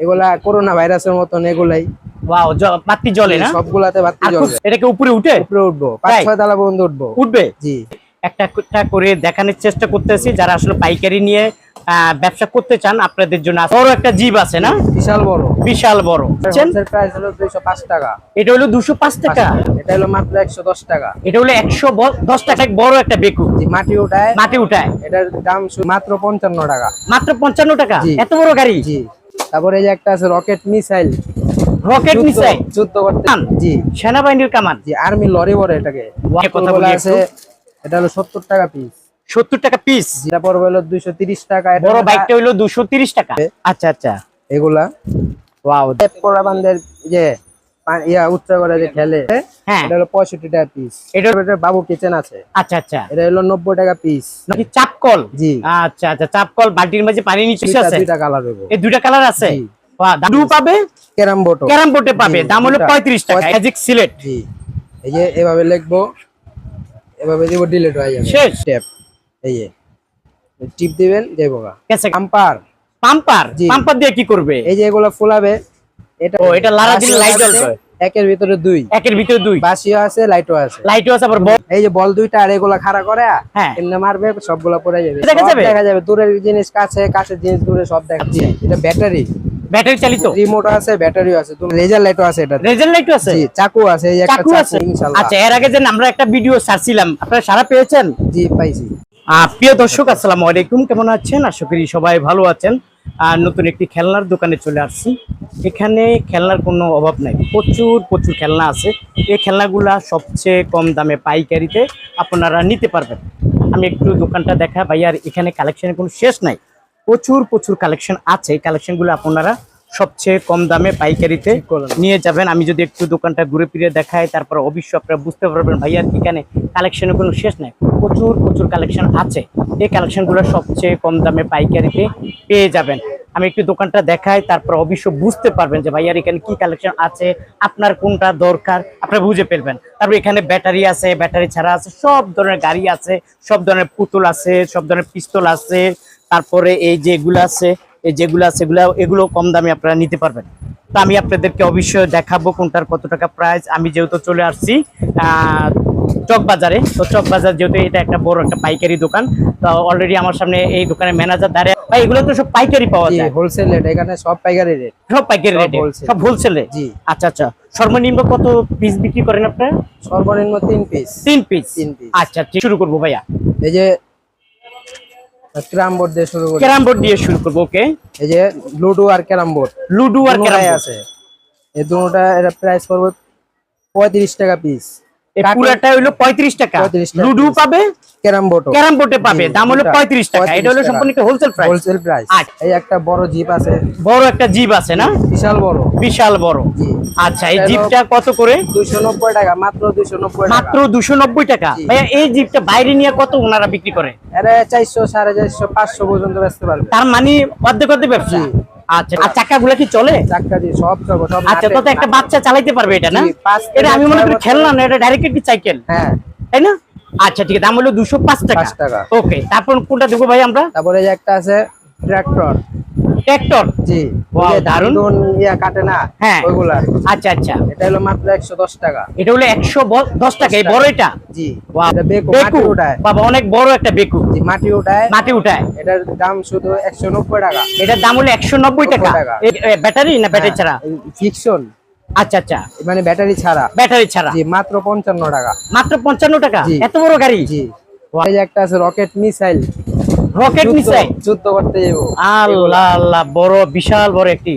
এগুলা করোনা ভাইরাসের মতন এগুলাই। ওয়াও বাতি জ্বলে না? সবগুলাতে বাতি আর এটাকে উপরে উঠে? উপরে উঠবো। পাঁচ ছয় তালা পর্যন্ত উঠবো। উঠবে? জি। একটা একটা করে দেখানোর চেষ্টা করতেছি যারা আসলে পাইকারি নিয়ে ব্যবসা করতে চান আপনাদের জন্য বড় একটা জীব আছে না? বিশাল বড়। বিশাল বড়। প্রাইস হলো দুইশো পাঁচ টাকা। এটা হলো দুশো পাঁচ টাকা? এটা হলো মাত্র একশো দশ টাকা। এটা হলো একশো দশ টাকা বড় একটা বেকু মাটি ওঠায় মাটি উঠায়। এটার দাম মাত্র পঞ্চান্ন টাকা। মাত্র পঞ্চান্ন টাকা? এত বড় গাড়ি? জি। তারপরে এই যে একটা আছে রকেট মিসাইল। Rocket missile? যুদ্ধ করতে জি। সেনাবাহিনীর কামান? জি আর্মি লরি বলে এটাকে। কথা বলে আছে এটা হলো সত্তর টাকা পিস সত্তর টাকা পিস যেটা পড়বে হলো দুইশো তিরিশ টাকা। এটা বড় বাইকটা হলো দুশো তিরিশ টাকা। আচ্ছা আচ্ছা। এগুলা। ওয়াও। বান্ধের যে ইয়া উচ্চ যে খেলে হ্যাঁ। এটা হলো পঁয়ষট্টি টাকা পিস এটা বাবু কিচেন আছে। আচ্ছা আচ্ছা। এটা হলো নব্বই টাকা পিস নাকি চাপকল? জি। আচ্ছা আচ্ছা চাপকল বালতির মাঝে পানি নিচে দুইটা আছে? দুইটা কালার দেবো। এই দুইটা কালার আছে? দাম পাবে? ক্যারাম বোটো ক্যারাম বোর্ডে পাবে। দাম হলো দুইটা। পঁয়ত্রিশ টাকা ম্যাজিক সিলেট জি। এই যে এভাবে লিখব এভাবে দিব ডিলিট হয়ে যাবে। শেষ। এই যে। টিপ দিবেন পাম্পার পাম্পার দিয়ে কি করবে? এই যে এগুলো ফুলাবে এটা ও, এটা লারা দিলে লাইট জ্বলবে। একের ভিতরে দুই। একের ভিতরে দুই। বাসিও আছে লাইটও আছে। লাইটও আছে আবার এই যে বল দুইটা আর এগুলা খাড়া করে হ্যাঁ। এমনি মারবে সবগুলা পড়ে যাবে। দেখা যাবে? দেখা যাবে। দূরের জিনিস কাছে কাছের জিনিস দূরে সব দেখা আচ্ছা। যাবে এটা ব্যাটারি। ব্যাটারি চালিত? রিমোট আছে ব্যাটারিও আছে। তুমি লেজার লাইটও আছে এটা। রেজাল্ট লাইটও আছে? জি চাকু আছে এই একটা চাকু আছে? ইনশাআল্লাহ আচ্ছা এর আগে যে আমরা একটা ভিডিও ছাড়ছিলাম আপনারা সারা পেয়েছেন? জি পাইছি। প্রিয় দর্শক আসসালামু আলাইকুম। কেমন আছেন? আশা করি সবাই ভালো আছেন। আর নতুন একটি খেলনার দোকানে চলে আসছি। এখানে খেলনার কোনো অভাব নাই। প্রচুর প্রচুর খেলনা আছে। এই খেলনাগুলা সবচেয়ে কম দামে পাইকারিতে আপনারা নিতে পারবেন। আমি একটু দোকানটা দেখা ভাই আর এখানে কালেকশনের কোনো শেষ নাই। প্রচুর প্রচুর কালেকশন আছে। এই কালেকশনগুলো আপনারা সবচেয়ে কম দামে পাইকারিতে নিয়ে যাবেন। আমি যদি একটু দোকানটা ঘুরে ফিরে দেখাই তারপর অবশ্যই আপনারা বুঝতে পারবেন ভাইয়ার এখানে কালেকশনের কোনো শেষ নাই। প্রচুর প্রচুর কালেকশন আছে। এই কালেকশনগুলো সবচেয়ে কম দামে পাইকারিতে পেয়ে যাবেন। আমি একটু দোকানটা দেখাই তারপর অবশ্য বুঝতে পারবেন যে ভাইয়ার এখানে কি কালেকশন আছে আপনার কোনটা দরকার আপনারা বুঝে ফেলবেন। তারপর এখানে ব্যাটারি আছে ব্যাটারি ছাড়া আছে সব ধরনের গাড়ি আছে সব ধরনের পুতুল আছে সব ধরনের পিস্তল আছে তারপরে এই যেগুলো আছে যেগুলো আছে এগুলো এগুলো কম দামে আপনারা নিতে পারবেন। তো আমি আপনাদেরকে অবশ্যই দেখাবো কোনটার কত টাকা প্রাইস আমি যেহেতু চলে আসছি চক বাজারে। তো চক বাজার যেহেতু এটা একটা বড় একটা পাইকারি দোকান তো অলরেডি আমার সামনে এই দোকানের ম্যানেজার দাঁড়িয়ে ভাই এগুলো তো সব পাইকারি পাওয়া যায়। হোলসেল রেট এখানে সব পাইকারি রেট সব পাইকারি রেটে। সব হোলসেলে জি। আচ্ছা আচ্ছা। সর্বনিম্ন কত পিস বিক্রি করেন আপনারা? সর্বনিম্ন তিন পিস তিন পিস তিন piece। আচ্ছা শুরু করব ভাইয়া। এই যে ক্যারাম বোর্ড দিয়ে শুরু করব ক্যারাম বোর্ড দিয়ে শুরু করব ওকে এই যে লুডো আর ক্যারাম বোর্ড। লুডু আর ক্যারাম আছে। এই দুটোটা এটা প্রাইস পড়বে পঁয়ত্রিশ টাকা পিস পুরাটা পঁয়ত্রিশ টাকা। লুডু পাবে ক্যারাম বোর্ড ক্যারাম বোর্ডে পাবে। দাম হলো পঁয়ত্রিশ টাকা। এটা হলো সম্পূর্ণ হোলসেল প্রাইস হোলসেল প্রাইস আচ্ছা। এই একটা বড় জিপ আছে। বড় একটা জিপ আছে না? বিশাল বড়। বিশাল বড়। আচ্ছা এই জিপটা কত করে? দুইশো নব্বই টাকা মাত্র টাকা। মাত্র দুশো নব্বই টাকা। ভাইয়া এই জিপটা বাইরে নিয়ে কত ওনারা বিক্রি করে? এটা চারশো সাড়ে চারশো পাঁচশো পর্যন্ত বেচতে পারবে। তার মানে অর্ধেক অর্ধেক ব্যবসা। আচ্ছা আর চাকাগুলো কি চলে? দিয়ে সব চলবে সব আচ্ছা তো একটা বাচ্চা চালাইতে পারবে এটা না? এটা আমি মনে করি খেলনা না এটা ডাইরেক্ট একটি সাইকেল হ্যাঁ। তাই না? আচ্ছা ঠিক আছে দাম হলো দুশো পাঁচ টাকা। টাকা। ওকে তারপর কোনটা দেবো ভাই আমরা? তারপরে একটা আছে ট্রাক্টর ট্রাক্টর জি। ধান ইয়া কাটে না? হ্যাঁ। ওইগুলা আচ্ছা আচ্ছা। এটা হলো মাত্র একশো দশ টাকা। এটা হলো একশো দশ টাকা এই বড় এটা? জি। Wow, এটা বেকু বেকু। মাটি উঠায়। বাবা অনেক বড় একটা বেকু। জি মাটি উঠায়। মাটি উঠায়। এটার দাম শুধু একশো নব্বই টাকা। এটার দাম হলো একশো নব্বই টাকা। ব্যাটারি না ব্যাটারি ছাড়া? ফিকশন। আচ্ছা আচ্ছা। মানে ব্যাটারি ছাড়া। ব্যাটারি ছাড়া। জি মাত্র পঞ্চান্ন টাকা। মাত্র পঞ্চান্ন টাকা? এত বড় গাড়ি? জি। একটা আছে রকেট মিসাইল। রকেট মিসাইল যুদ্ধ করতে যাব। আল্লাহ আল্লাহ বড় বিশাল বড় একটি।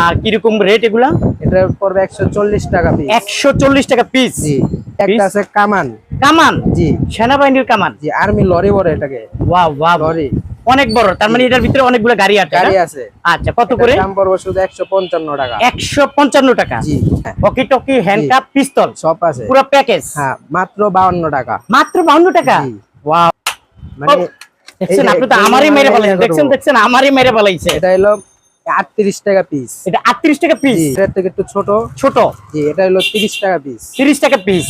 আর কীরকম রেট এগুলা? এটা পড়বে একশো চল্লিশ টাকা পিস একশো চল্লিশ টাকা পিস জি। একটা আছে কামান। কামান? জি। সেনাবাহিনীর কামান? জি আর্মি লরি বলে এটাকে। ওয়াও ওয়াও লরি অনেক বড় তার মানে এটার ভিতরে অনেকগুলো গাড়ি আছে গাড়ি আছে। আচ্ছা কত করে? দাম পড়বে শুধু একশো পঞ্চান্ন টাকা। একশো পঞ্চান্ন টাকা। জি। ওকি টকি হ্যান্ডকাপ পিস্তল সব আছে। পুরো প্যাকেজ হ্যাঁ মাত্র বাউন্ন টাকা। মাত্র বাউন্ন টাকা? জি। ওয়াও মানে দেখছেন আপনি তো আমারই মেরে ফেলাইছেন দেখছেন দেখছেন আমারই মেরে ফেলাইছে। এটা হলো আটত্রিশ টাকা পিস এটা আটত্রিশ টাকা পিস জি থেকে একটু ছোট। ছোট? জি এটা হলো তিরিশ টাকা পিস তিরিশ টাকা পিস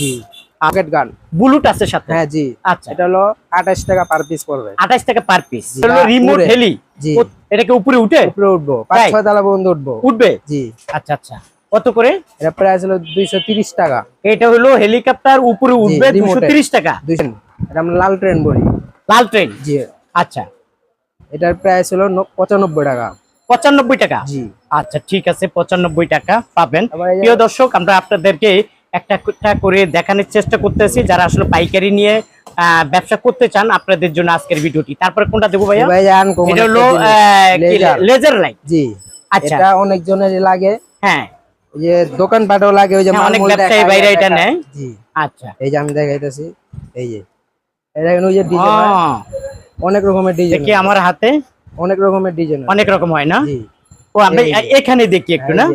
পকেট গান বুলুট আছে সাথে? হ্যাঁ জি। আচ্ছা। এটা হলো আঠাশ টাকা পার পিস পড়বে। আঠাশ টাকা পার পিস জি। রিমোট হেলি জি। এটা উপরে উঠে? উপরে উঠবো। পাঁচ তাই? ছয় তলা পর্যন্ত উঠবো। উঠবে? জি। আচ্ছা আচ্ছা। কত করে? এটা প্রাইস হলো দুইশো তিরিশ টাকা। এটা হলো হেলিকপ্টার উপরে উঠবে দুশো remote-এ। তিরিশ টাকা। দুইশো এটা আমরা লাল ট্রেন বলি। লাল ট্রেন জি। আচ্ছা। এটার প্রাইস হলো পঁচানব্বই টাকা। পঁচানব্বই টাকা? জি। আচ্ছা ঠিক আছে পঁচানব্বই টাকা পাবেন। প্রিয় দর্শক আমরা আপনাদেরকে একটা একটা করে দেখানোর চেষ্টা করতেছি যারা আসলে পাইকারি নিয়ে ব্যবসা করতে চান আপনাদের জন্য আজকের ভিডিওটি। তারপরে কোনটা দেবো ভাইয়া? ভাই এটা হলো লেজার লাইট জি। আচ্ছা। এটা অনেক জনের লাগে। হ্যাঁ। যে দোকান পাটেও লাগে ওই যে হ্যাঁ, অনেক ব্যবসায়ী ভাইরা এটা নেয়। জি। আচ্ছা। এই যে আমি দেখাইতেছি এই যে। এটা ওই যে ডিজাইন অনেক রকমের ডিজাইন দেখি আমার হাতে। অনেক রকমের ডিজাইন অনেক রকম হয় না? ও আমরা এখানে দেখি একটু না?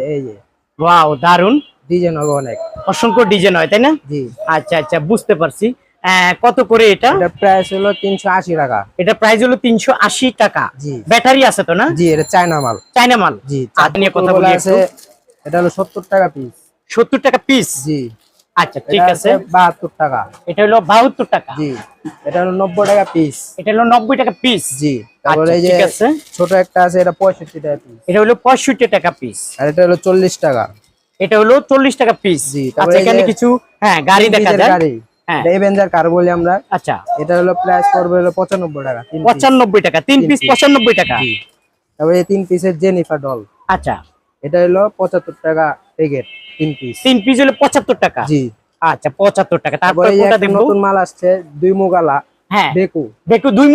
ওয়াও দারুণ ডিজাইন হবে অনেক। অসংখ্য ডিজাইন হয় তাই না? জি। আচ্ছা আচ্ছা বুঝতে পারছি। কত করে এটা? এটা প্রাইস হলো তিনশো আশি টাকা। এটা প্রাইস হলো তিনশো আশি টাকা। জি। ব্যাটারি আছে তো না? জি এটা চায়না মাল। চায়না মাল। জি আচ্ছা, কথা বলি বলে আছে এটা হলো সত্তর টাকা পিস সত্তর টাকা পিস জি। আচ্ছা ঠিক আছে। বাহাত্তর টাকা। এটা হলো বাহাত্তর টাকা। জি এটা হলো নব্বই টাকা পিস এটা হলো নব্বই টাকা পিস জি তারপরে আচ্ছা এই যে ঠিক আছে। ছোট একটা আছে এটা পঁয়ষট্টি টাকা পিস এটা হলো পঁয়ষট্টি টাকা পিস আর এটা হলো চল্লিশ টাকা। এটা হলো চল্লিশ টাকা পিস জি, আচ্ছা তারপরে এখানে কিছু হ্যাঁ গাড়ি দেখা যায়। গাড়ি। হ্যাঁ। এভেঞ্জার কার বলি আমরা। আচ্ছা। এটা হলো প্রাইস পড়বে হলো পঁচানব্বই টাকা তিন piece। পঁচানব্বই টাকা তিন তিন পিস piece। পঁচানব্বই টাকা। জি। তারপরে এই তিন পিসের জেনিফার ডল আচ্ছা। এটা হলো পঁচাত্তর টাকা। তিন পিস তিন পিস হলো পঁচাত্তর টাকা। জি। আচ্ছা পঁচাত্তর টাকা। তারপরে এই কোনটা নতুন মাল আসছে দুই মুগালা হ্যাঁ। বেকু। দুই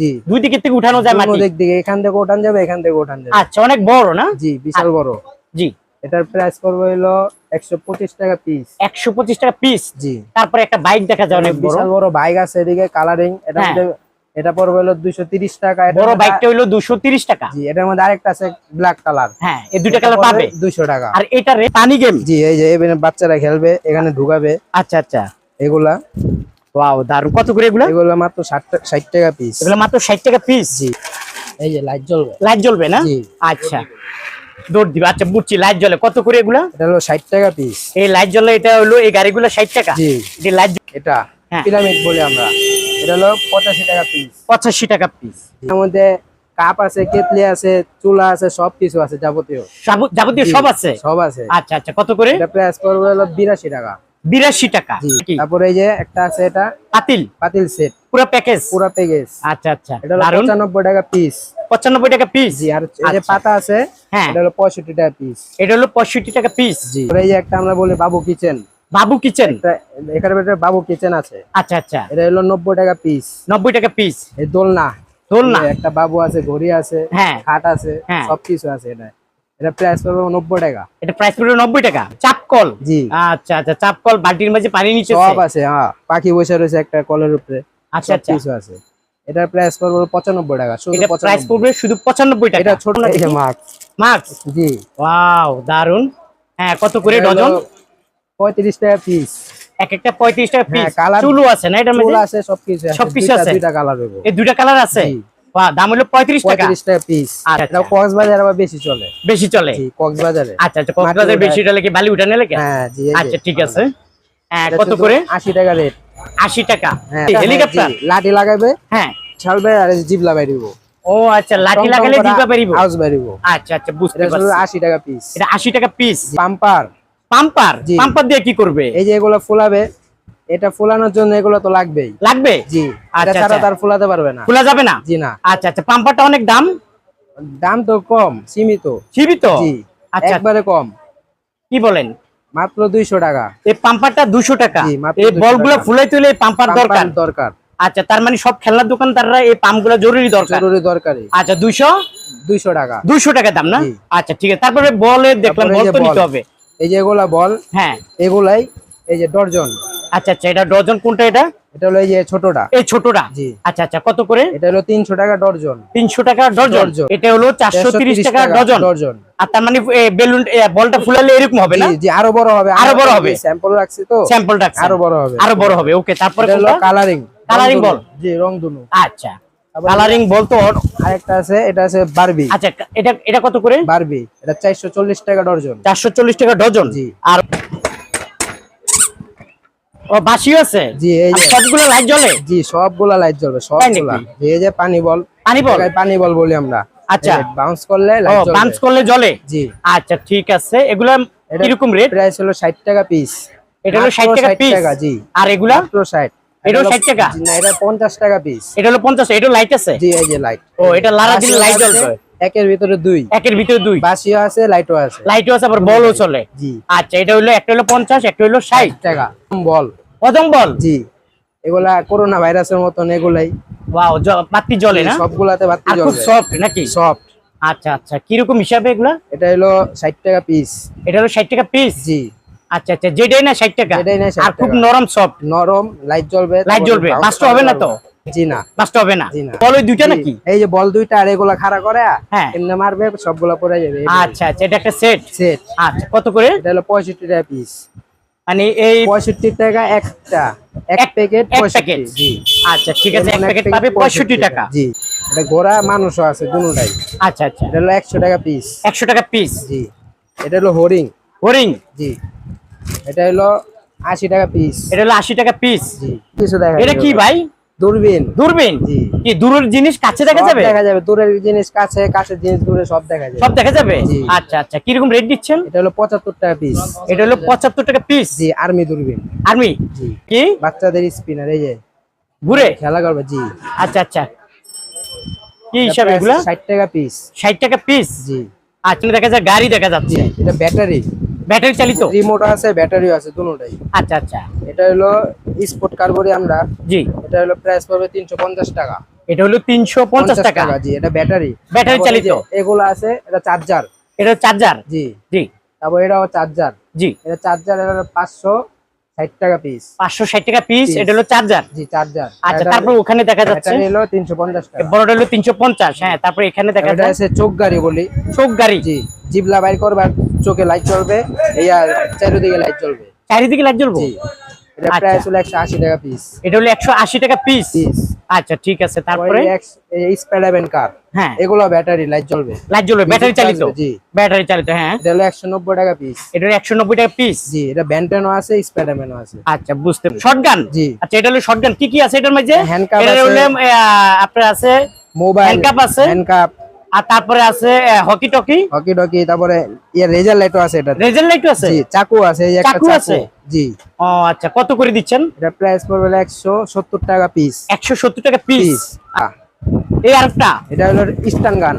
জি। দুই দিকে থেকে উঠানো যায় মাটি? দিকে এখান থেকে ওঠান যাবে এখান থেকে ওঠান যাবে। আচ্ছা অনেক বড় না? জি বিশাল বড়। জি। এটার প্রাইস পড়বে হলো একশো পঁচিশ টাকা পিস একশো পঁচিশ টাকা পিস জি। তারপরে একটা বাইক দেখা যায় অনেক বড়। বিশাল বড় বাইক আছে এদিকে কালারিং এটা হ্যাঁ। এটা পড়বে হলো দুইশো তিরিশ টাকা এটার বড় বাইকটা হলো দুশো তিরিশ টাকা। জি এটার মধ্যে আরেকটা আছে ব্ল্যাক কালার হ্যাঁ এই দুইটা কালার পাবে। দুইশো টাকা। আর এটা রে পানি গেম জি এই যে এখানে বাচ্চারা খেলবে এখানে ঢুকাবে। আচ্ছা আচ্ছা। এগুলা। ওয়াও দারুণ কত করে এগুলা? এগুলা মাত্র ষাট টা- ষাট টাকা পিস এগুলো মাত্র ষাট টাকা পিস জি। এই যে লাইট জ্বলবে। লাইট জ্বলবে না? জি। আচ্ছা। দৌড় দিবে। আচ্ছা বুঝছি লাইট জ্বলে। কত করে এগুলা? এটা হলো ষাট টাকা পিস এই লাইট জ্বলে এটা হলো এই গাড়িগুলো ষাট টাকা। জি। এই লাইট এটা হ্যাঁ। পিরামিড বলি আমরা। এটা হলো পঁচাশি টাকা পিস পঁচাশি টাকা পিস এর মধ্যে কাপ আছে কেতলি আছে চুলা আছে সব আছে যাবতীয়। যাবতীয় সব আছে? সব আছে। আচ্ছা আচ্ছা কত করে? এটা প্রাইস পড়বে হলো বিরাশি টাকা। বিরাশি টাকা। তারপরে এই যে একটা আছে এটা পাতিল? পাতিল সেট পুরো প্যাকেজ পুরা প্যাকেজ আচ্ছা আচ্ছা এটা হলো টাকা পিস পঁচানব্বই টাকা পিস জি আর এই যে আচ্ছা। পাতা আছে হ্যাঁ। এটা হলো পঁয়ষট্টি টাকা পিস এটা হলো পঁয়ষট্টি টাকা পিস জি এই যে একটা আমরা বলি বাবু কিচেন বাবু কিচেন এখানে বাবু কিচেন আছে। আচ্ছা আচ্ছা। এটা হলো নব্বই টাকা পিস নব্বই টাকা পিস এই দোলনা। দোলনা? একটা বাবু আছে ঘড়ি আছে হ্যাঁ। খাট আছে হ্যাঁ। সবকিছু আছে এটা। এটা প্রাইস পড়বে নব্বই টাকা। এটা প্রাইস পড়বে নব্বই টাকা। চাপকল? জি। আচ্ছা আচ্ছা চাপকল বালতির মাঝে পানি নিচে সব আছে? হ্যাঁ। পাখি বসে রয়েছে একটা কলের উপরে। আচ্ছা আচ্ছা। কিছু আছে। এটার প্রাইস পড়বে পঁচানব্বই টাকা শুধু এটা প্রাইস 95 পড়বে শুধু পঁচানব্বই টাকা। এটা ছোট এই যে মাছ। মাছ? জি। ওয়াও দারুণ হ্যাঁ কত করে ডজন? পঁয়ত্রিশ টাকা পিস এক একটা পঁয়ত্রিশ টাকা পিস হ্যাঁ, চুলু আছে না এটার মধ্যে? আছে সবকিছু সবকিছু আছে? দুইটা কালার হবে এই দুইটা কালার আছে? দাম হলো পঁয়ত্রিশ টাকা। টাকা পিস আচ্ছা, আচ্ছা। কক্সবাজার আবার বেশি চলে। বেশি চলে? কক্সবাজারে। আচ্ছা আচ্ছা কক্সবাজার বেশি চলে কি বালি উঠানে লেগে হ্যাঁ। আচ্ছা ঠিক আছে। হ্যাঁ কত করে? আশি টাকা রেট আশি টাকা। হেলিকপ্টার? লাঠি লাগাবে। হ্যাঁ। ছাড়বে আর জিবলা বাইরিব ও আচ্ছা লাঠি লাগালে হাউস আচ্ছা আচ্ছা বুঝতে পারছি। আশি টাকা পিস এটা আশি টাকা পিস পাম্পার পাম্পার পাম্পার দিয়ে কি করবে? এই যে এগুলো ফুলাবে এটা ফুলানোর জন্য এগুলো তো লাগবেই। লাগবে? জি। আচ্ছা, ছাড়া আচ্ছা। তার ফুলাতে পারবে না। খোলা যাবে না? জি না। আচ্ছা আচ্ছা। পাম্পারটা অনেক দাম? দাম তো কম সীমিত। সীমিত? জি। আচ্ছা। একবারে কম। কি বলেন? মাত্র দুইশো টাকা। এই পাম্পারটা দুশো টাকা? জি, মাত্র এই 200 বলগুলো। ফুলাই তুলে পাম্পার দরকার? দরকার। আচ্ছা তার মানে সব খেলনার দোকানদাররা এই পাম্পগুলো জরুরি দরকার? জরুরি দরকারি আচ্ছা দুইশো? দুইশো টাকা। দুইশো টাকা দাম না? আচ্ছা ঠিক আছে। তারপরে বলের দেখলাম বল তো নিতে হবে। এই যে এগুলা বল হ্যাঁ। এগুলাই এই যে ডর্জন আচ্ছা আচ্ছা এটা ডজন কোনটা এটা? এটা হলো এই যে ছোটটা। এই ছোটটা? জি। আচ্ছা আচ্ছা কত করে? এটা হলো তিনশো টাকা ডর্জন তিনশো টাকা ডজন? ডজন। এটা হলো চারশো তিরিশ টাকা ডজন? ডর্জন আর তার মানে বেলুন বলটা ফুলালে এরকম হবে না? জি আরও বড় হবে। আরও বড় হবে। স্যাম্পল রাখছি তো। স্যাম্পল রাখছে। আরও বড় হবে। আরও বড় হবে। ওকে তারপরে কোনটা? কালারিং বল। জি রং দুনু। আচ্ছা। কালারিং বল তো ওর- আরেকটা আছে এটা আছে বারবি আচ্ছা এটা এটা কত করে? বারবি এটা চারশো চল্লিশ টাকা ডর্জন চারশো চল্লিশ টাকা ডজন? জি। আর ও বাসিও আছে? জি, এই যে। সবগুলো লাইট জ্বলে? জি সবগুলা লাইট জ্বলবে সবগুলা? এই যে পানি বল। পানি বল? পানি বল বলি আমরা। আচ্ছা। বাউন্স করলে ও লাইট জ্বলবে। বাঞ্চ করলে জ্বলে? জি। আচ্ছা ঠিক আছে। এগুলা এটা কীরকম রেট প্রাইস হলো 60 টাকা পিস এটা হলো 60 টাকা পিস জি। আর এগুলা? মাত্র 60 হলো- 60 টাকা? না এটা 50 টাকা পিস এটা হলো 50 এটা লাইট আছে? জি এই যে লাইট ও এটা লারা দিলে লাইট জ্বলবে। একের ভিতরে দুই। একের ভিতরে দুই। বাসিও আছে লাইটও আছে। লাইটও আছে আবার বলও চলে। জি। আচ্ছা এটা হলো একটা হলো 50 একটা হলো 60 60 টাকা। বল কদম বল জি। এগুলা করোনা ভাইরাসের মতন এগুলাই। ওয়াও বাতি জ্বলে না? সবগুলাতে বাতি আর খুব সফট নাকি? সফট আচ্ছা আচ্ছা। কীরকম হিসাবে এগুলা? এটা হলো 60 টাকা পিস এটা হলো 60 টাকা পিস জি। আচ্ছা আচ্ছা যেটাই না 60 টাকা। যেটাই না আর খুব নরম সফট নরম লাইট জ্বলবে লাইট জ্বলবে। বাস্ট হবে না তো? জি না। বাস্ট হবে না? বল ওই দুইটা নাকি? এই যে বল দুইটা আর এগুলা খাড়া করে হ্যাঁ। এমনি মারবে সবগুলা পড়ে যাবে। আচ্ছা আচ্ছা এটা একটা সেট সেট আচ্ছা কত করে? এটা হলো 65 টাকা পিস মানে এই 65 টাকা একটা। এক এক- প্যাকেট এক 65 জি। আচ্ছা ঠিক আছে এক প্যাকেট পাবে 65 টাকা। জি এটা ঘোড়া মানুষও আছে দুটোটাই আচ্ছা আচ্ছা। এটা হলো 100 টাকা পিস 100 টাকা পিস জি। এটা হলো হরিং। হরিং? জি। এটা হলো 80 টাকা পিস এটা হলো 80 টাকা পিস জি কিছু দেখা এটা কি ভাই? দূরবীন। দূরবীন? জি। কি দূরের জিনিস কাছে দেখা যাবে? দেখা যাবে। দূরের জিনিস কাছে কাছের জিনিস দূরে সব দেখা যাবে। সব দেখা যাবে। আচ্ছা আচ্ছা। কীরকম রেট দিচ্ছেন? এটা হলো 75 টাকা পিস এটা হলো 75 টাকা পিস জি আর্মি দূরবীন। আর্মি কি? বাচ্চাদের স্পিনার এই যে। ঘুরে? খেলা করবে জি। আচ্ছা আচ্ছা। কি হিসাবে এগুলা? 60 টাকা পিস 60 টাকা পিস জি। আচ্ছা দেখা যায় গাড়ি দেখা যাচ্ছে। এটা ব্যাটারি ব্যাটারি চালিত? রিমোট আছে ব্যাটারিও আছে দুটোটাই আচ্ছা আচ্ছা। এটা হলো স্পোর্ট কার বলি আমরা। জি। এটা হলো প্রাইস পড়বে 350 টাকা। এটা হলো 350 টাকা। জি এটা ব্যাটারি ব্যাটারি চালিত। এগুলো আছে এটা চার্জার এটা চার্জার জি। জি। তারপর এটাও চার্জার জি। এটা চার্জার এটা পাঁচশো ষাট টাকা পিস 560 টাকা পিস এটা হলো চার্জার জি চার্জার আচ্ছা তারপর ওখানে দেখা যাচ্ছে? এটা হলো তিনশো পঞ্চাশ টাকা। বড়টা হলো 350 হ্যাঁ তারপর এখানে দেখা যায়। চোখ গাড়ি বলি। চোখ গাড়ি। জি জিবলা বাইর করবার। চোখে লাইট চলবে এই আর চারিদিকে লাইট চলবে চারিদিকে লাইট জ্বলবো? এটা আচ্ছা। হলো টাকা পিস এটা হলো 180 টাকা পিস পিস আচ্ছা ঠিক আছে তারপরে স্প্যাডাবেন কার হ্যাঁ। এগুলো ব্যাটারি লাইট জ্বলবে। লাইট জ্বলবে ব্যাটারি চালিত? জি। ব্যাটারি চালিত হ্যাঁ। এটা হলো টাকা পিস এটা হলো 190 টাকা পিস জি এটা ব্যান্টেনও আছে আছে। আচ্ছা বুঝতে জি। আচ্ছা এটা হলো কি কি আছে এটার মধ্যে আহ, আপনার আছে? মোবাইল cup আছে। হ্যান্ড কাপ আর তারপরে আছে হকি টকি। হকি টকি তারপরে ইয়ে রেজার লাইটও আছে এটা রেজার লাইটও আছে? জি চাকু আছে এই একটা চাকু আছে? জি। ও আচ্ছা কত করে দিচ্ছেন? এটা প্রাইস পড়বে একশো সত্তর টাকা পিস 170 টাকা পিস পিস এই আরেকটা এটা হলো স্টান গান।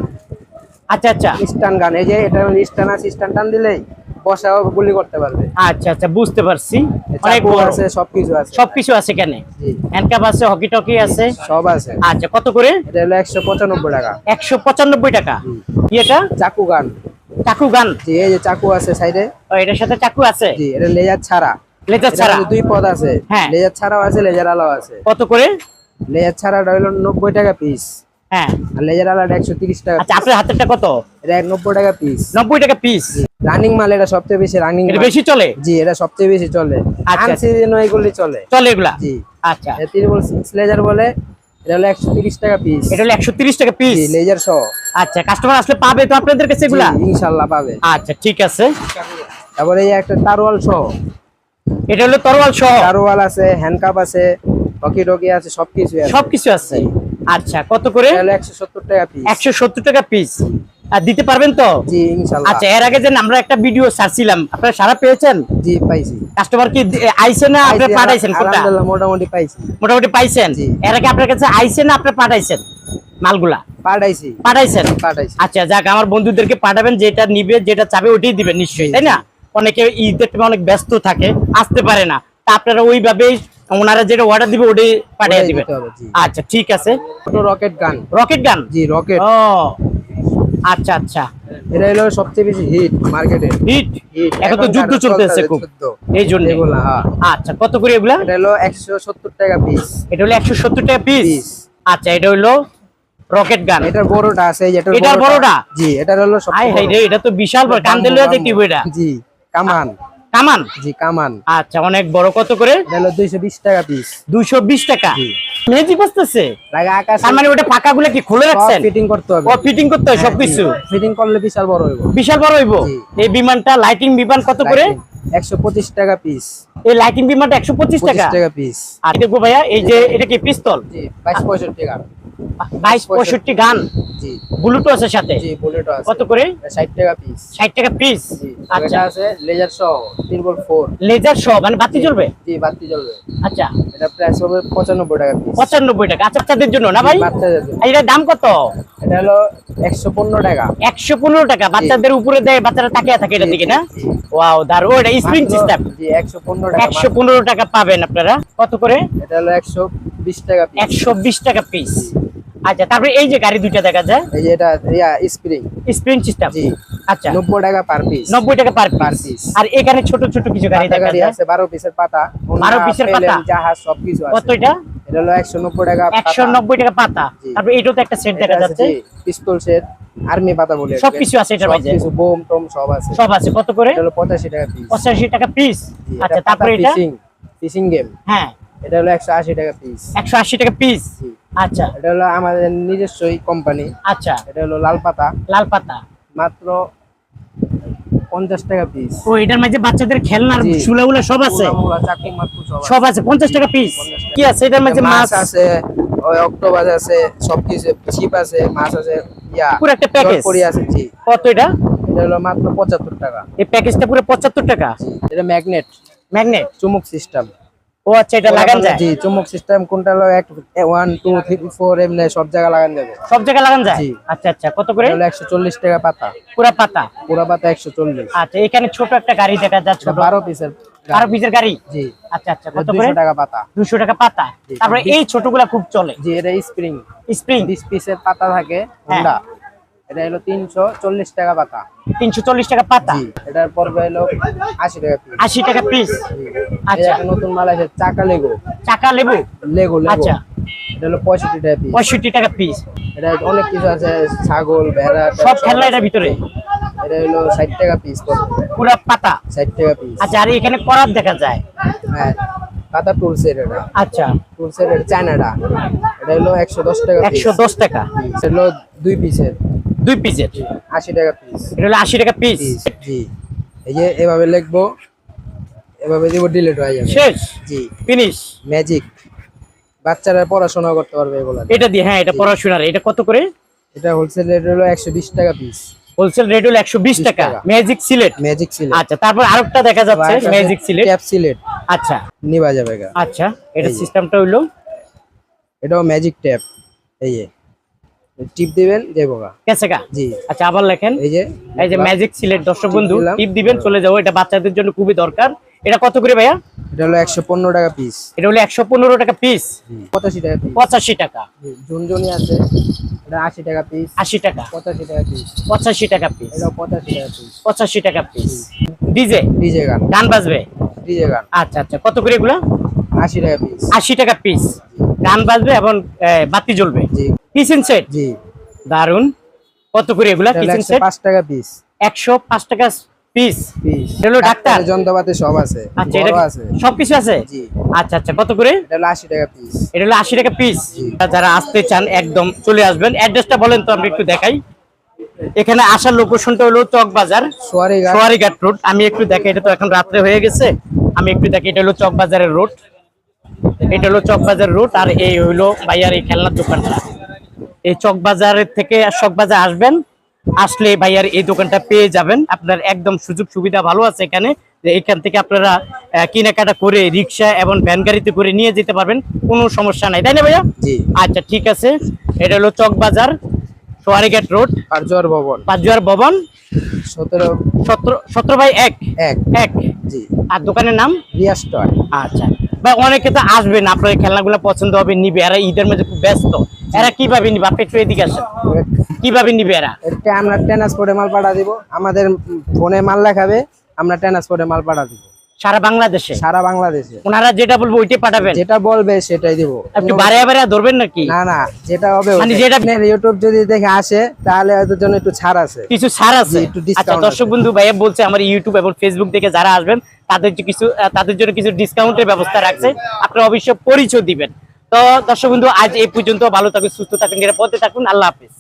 আচ্ছা আচ্ছা। স্টান গান এই যে এটা স্টান আছে স্টান টান দিলেই। বসাও গুলি করতে পারবে। আচ্ছা আচ্ছা বুঝতে পারছি। অনেক বড়। আছে সবকিছু আছে। সবকিছু আছে জি। হ্যান্ডকাপ আছে হকি টকি আছে? সব আছে। আচ্ছা কত করে? এটা হলো একশো পঁচানব্বই টাকা। একশো পঁচানব্বই টাকা। জি। এটা? চাকু গান। চাকু গান? জি এই যে চাকু আছে সাইডে। ও এটার সাথে চাকু আছে? জি এটা লেজার ছাড়া। লেজার ছাড়া? দুই পদ আছে। হ্যাঁ। লেজার ছাড়াও আছে লেজার আলাও আছে। কত করে? লেজার ছাড়াটা হলো নব্বই টাকা পিস হ্যাঁ। আর লেজার আলাটা একশো তিরিশ টাকা আচ্ছা আপনার হাতেরটা কত? এটা নব্বই টাকা পিস নব্বই টাকা পিস রানিং মাল এটা সবচেয়ে বেশি রানিং এটা বেশি চলে? জি এটা সবচেয়ে বেশি চলে। আচ্ছা। আনসিজন এগুলি চলে। চলে এগুলা? জি। আচ্ছা। ত্রিপল সিক্স লেজার বলে এটা হলো একশো তিরিশ টাকা পিস এটা হলো একশো তিরিশ টাকা পিস জি লেজার সহ। আচ্ছা কাস্টমার আসলে পাবে তো আপনাদের কাছে এগুলা? জি, ইনশাল্লাহ পাবে। আচ্ছা ঠিক আছে। তারপরে এই একটা তারওয়াল সহ। এটা হলো তরোয়াল সহ। তারওয়াল আছে হ্যান্ডকাপ আছে হকি টকি আছে সবকিছু আছে। সবকিছু আছে। আচ্ছা কত করে? এটা হলো একশো সত্তর টাকা পিস টাকা পিস আর দিতে পারবেন তো? জি আচ্ছা এর আগে যে আমরা একটা ভিডিও ছাড়ছিলাম আপনারা সারা পেয়েছেন? জি পাইছি। কাস্টমার কি আইছে না আপনি পাঠাইছেন কোনটা? আলহামদুলিল্লাহ মোটামুটি পাইছি। মোটামুটি পাইছেন? এর আগে আপনার কাছে আইছে না আপনি পাঠাইছেন মালগুলা? পাঠাইছি। পাঠাইছেন? পাঠাইছি। আচ্ছা যাক আমার বন্ধুদেরকে পাঠাবেন যেটা নিবে যেটা চাবে ওইটাই দিবেন নিশ্চয়ই তাই না? অনেকে ঈদের অনেক ব্যস্ত থাকে আসতে পারে না। তা আপনারা ওইভাবেই ওনারা যেটা অর্ডার দিবে ওটাই পাঠিয়ে দিবেন। আচ্ছা ঠিক আছে। রকেট গান রকেট গান জি রকেট ও আচ্ছা আচ্ছা। এটা হলো সবচেয়ে বেশি হিট মার্কেটে হিট এখন তো যুদ্ধ চলতেছে খুব। এই জন্য। এগুলা হ্যাঁ। আচ্ছা কত করে এগুলা? এটা হলো একশো সত্তর টাকা পিস এটা হলো একশো সত্তর টাকা পিস আচ্ছা এটা হলো রকেট গান এটার বড়টা আছে এই যে এটার বড়টা? জি এটার হলো সবচেয়ে এটা তো বিশাল বড়। দেখতে হবে এটা জি কামান। কামান? জি কামান। আচ্ছা অনেক বড় কত করে? হলো দুইশো বিশ টাকা পিস দুইশো বিশ টাকা? জি। মেজি বসতেছে? লাগে আকাশ তার মানে ওটা পাকা গুলো কি খুলে রাখছেন? ফিটিং করতে হবে। ও ফিটিং করতে হয় সবকিছু? ফিটিং করলে বিশাল বড় হইব। বিশাল বড় হইব? এই বিমানটা লাইটিং বিমান কত করে? Lighting। একশো পঁচিশ টাকা পিস এই লাইটিং বিমারটা একশো পঁচিশ পঁচিশ টাকা টাকা পিস আর দেখব ভাইয়া এই যে এটা কি পিস্তল? জি বাইশ পঁয়ষট্টি টাকা। বাইশ পঁয়ষট্টি গান। আছে সাথে? কত করে? ষাট টাকা পিস ষাট টাকা পিস আচ্ছা। আছে লেজার সহ ফোর লেজার সহ মানে বাতি জ্বলবে? জি বাতি জ্বলবে। আচ্ছা। এটা প্রাইস হবে পঁচানব্বই টাকা পিস পঁচানব্বই টাকা। আচ্ছা বাচ্চাদের জন্য না ভাই? এটার দাম কত? এটা হলো একশো পনেরো টাকা। একশো পনেরো টাকা। বাচ্চাদের উপরে দেয় বাচ্চারা তাকিয়ে থাকে এটার দিকে না? ওয়াও দারুণ। এটা স্প্রিং সিস্টেম একশো পনেরো টাকা একশো পনেরো টাকা পাবেন আপনারা। কত করে? এটা হলো একশো বিশ টাকা একশো বিশ টাকা পিস আচ্ছা তারপরে এই যে গাড়ি দুইটা দেখা যায়। এই যে এটা ইয়া স্প্রিং স্প্রিং সিস্টেম জি। আচ্ছা। নব্বই টাকা পার পিস নব্বই টাকা পার পিস আর এখানে ছোট ছোট কিছু গাড়ি দেখা যায়। আছে বারো পিসের পাতা। বারো পিসের পাতা? জাহাজ সবকিছু কত আছে। এটা? এটা হলো একশো নব্বই টাকা একশো নব্বই টাকা পাতা। তারপরে এটাও তো একটা সেট দেখা যাচ্ছে। পিস্তল সেট আর্মি পাতা বলে সবকিছু আছে এটার মধ্যে। কিছু বোম টোম সব আছে। সব আছে। কত করে? এটা হলো পঁচাশি টাকা পিস পঁচাশি টাকা পিস আচ্ছা তারপরে এটা? ফিশিং ফিশিং গেম হ্যাঁ। এটা হলো একশো আশি টাকা পিস একশো আশি টাকা পিস জি। আচ্ছা। এটা হলো আমাদের নিজস্বই কোম্পানি আচ্ছা। এটা হলো লাল পাতা। লাল পাতা। মাত্র পঞ্চাশ টাকা পিস ও এটার মাঝে বাচ্চাদের খেলনার জি। সব আছে? সব আছে। পঞ্চাশ টাকা পিস কি আছে এটার মাঝে মাছ মাছ? আছে ওই অক্টোপাস আছে সবকিছু চিপ আছে মাছ আছে ইয়া। পুরো একটা আছে জি। কত এটা? এটা হলো মাত্র পঁচাত্তর টাকা। এই প্যাকেজটা পুরো পঁচাত্তর টাকা? এটা ম্যাগনেট ম্যাগনেট চুমুক সিস্টেম ও আচ্ছা এটা লাগান যায়? জি চুমুক সিস্টেম কোনটা হলো এক ওয়ান টু থ্রি ফোর এমনি সব জায়গায় লাগান যাবে। সব জায়গায় লাগান যায়। আচ্ছা আচ্ছা কত করে? হলো একশো চল্লিশ টাকা পাতা। পুরা পাতা? পুরা পাতা একশো চল্লিশ। আচ্ছা এখানে ছোট একটা গাড়ি দেখা যাচ্ছে। এটা বারো পিসের বারো পিসের গাড়ি? জি। আচ্ছা আচ্ছা কত করে? দুশো টাকা পাতা। দুশো টাকা পাতা। তারপরে এই ছোটগুলা খুব চলে। জি এটা স্প্রিং। স্প্রিং? বিশ পিসের পাতা থাকে। হোন্ডা এটা হলো তিনশো চল্লিশ টাকা পাতা। তিনশো চল্লিশ টাকা পাতা? এটার পড়বে হলো আশি টাকা পিস আশি টাকা পিস আচ্ছা। নতুন মাল আছে চাকা লেগো চাকা লেবু? লেগো লেগো আচ্ছা। এটা হলো পঁয়ষট্টি টাকা পিস পঁয়ষট্টি টাকা পিস এটা অনেক কিছু আছে ছাগল ভেড়া সব খেলনা এটার ভিতরে? এটা হলো ষাট টাকা পিস পুরা পাতা? ষাট টাকা পিস আচ্ছা আর এখানে করাত দেখা যায়? হ্যাঁ পাতা টুলসের এটা। আচ্ছা। টুলসের চায়নাটা। এটা হলো একশো দশ টাকা একশো দশ টাকা। এটা হলো দুই পিসের দুই পিসের? আশি টাকা পিস এটা হলো আশি টাকা পিস জি। এই যে এভাবে লিখব এভাবে দিব ডিলিট হয়ে যাবে। শেষ? জি। ফিনিশ ম্যাজিক বাচ্চারা পড়াশোনা করতে পারবে এগুলো এটা দিয়ে হ্যাঁ এটা পড়াশোনার এটা কত করে? এটা হোলসেল রেট হলো একশো বিশ টাকা পিস হোলসেল রেট হলো একশো বিশ টাকা। টাকা। ম্যাজিক সিলেট ম্যাজিক সিলেট আচ্ছা তারপর আরেকটা দেখা যাচ্ছে ম্যাজিক সিলেট ক্যাপ সিলেট আচ্ছা। নিবা যাবে আচ্ছা এটা সিস্টেমটা হইল এটাও ম্যাজিক ট্যাপ এই যে। টিপ দিবেন জি আচ্ছা আবার লেখেন এই যে এই যে ম্যাজিক সিলেট দর্শক বন্ধু টিপ দিবেন চলে যাব এটা বাচ্চাদের জন্য খুবই দরকার এটা কত করে ভাইয়া এটা হলো একশো পনেরো টাকা পিস এটা হলো একশো পনেরো টাকা পিস পঁচাশি টাকা পিস পঁচাশি টাকা ঝুনঝুনি আছে এটা টাকা পিস আশি টাকা পঁচাশি টাকা পিস পঁচাশি টাকা পিস এটাও পঁচাশি টাকা পিস পঁচাশি টাকা পিস ডিজে ডিজে গান গান বাজবে ডিজে গান আচ্ছা আচ্ছা কত করে এগুলা আশি টাকা পিস আশি টাকা পিস গান বাজবে এবং বাতি জ্বলবে। কিচেন সেট জি। দারুণ কত করে এগুলা কিচেন সেট পাঁচ টাকা পিস একশো পাঁচ টাকা পিস পিস হলো ডাক্তার? যন্ত্রপাতি সব আছে। আচ্ছা এটা আছে। সবকিছু আছে? জি। আচ্ছা আচ্ছা কত করে? এটা হলো আশি টাকা পিস এটা হলো আশি টাকা পিস যারা আসতে চান একদম চলে আসবেন। অ্যাড্রেসটা বলেন তো আমি একটু দেখাই। এখানে আসার লোকেশনটা হলো চক বাজার সোয়ারি গান সোয়ারিঘাট রোড আমি একটু দেখে এটা তো এখন রাত্রে হয়ে গেছে। আমি একটু দেখি এটা হলো চক বাজারের রোড এটা হলো চক বাজার রোড আর এই হলো ভাইয়ার এই খেলনার দোকানটা। এই চক বাজারের থেকে চক বাজার আসবেন আসলে ভাইয়ার এই দোকানটা পেয়ে যাবেন। আপনার একদম সুযোগ সুবিধা ভালো আছে এখানে যে এখান থেকে আপনারা কেনাকাটা করে রিক্সা এবং ভ্যান গাড়িতে করে নিয়ে যেতে পারবেন কোনো সমস্যা নাই। তাই না ভাইয়া? জি। আচ্ছা ঠিক আছে। এটা হলো চক বাজার সোয়ারিঘাট রোড পারজোয়ার ভবন। পাঁচজোয়ার ভবন সতেরো সতেরো সতেরো বাই এক। এক। এক। জি। আর দোকানের নাম? রিয়াস টয়। আচ্ছা। ভাই অনেকে তো আসবেন আপনার খেলনাগুলো পছন্দ হবে, নিবে। এরা ঈদের মধ্যে খুব ব্যস্ত। এরা কীভাবে নিবে? আপনি একটু এদিকে আসেন। কীভাবে নিবে এরা? এটা আমরা ট্রান্সপোর্টে মাল পাঠা দিব। আমাদের ফোনে মাল লেখাবে, আমরা ট্রান্সপোর্টে মাল পাঠা দিব। সারা বাংলাদেশে? সারা বাংলাদেশে। ওনারা যেটা বলব ওইটাই পাঠাবেন? যেটা বলবে সেটাই দিব। একটু বারে বারে ধরবেন নাকি? না না যেটা হবে মানে যেটা- ইউটিউব যদি দেখে আসে তাহলে ওদের জন্য একটু ছাড় আছে। কিছু ছাড় আছে? আচ্ছা দর্শক বন্ধু ভাইয়া বলছে আমার ইউটিউব এবং ফেসবুক থেকে যারা আসবেন তাদের কিছু তাদের জন্য কিছু ডিসকাউন্টের ব্যবস্থা রাখছে। আপনারা অবশ্যই পরিচয় দিবেন। তো দর্শক বন্ধু আজ এই পর্যন্ত ভালো থাকুন সুস্থ থাকুন নিরাপদে থাকুন। আল্লাহ হাফিজ।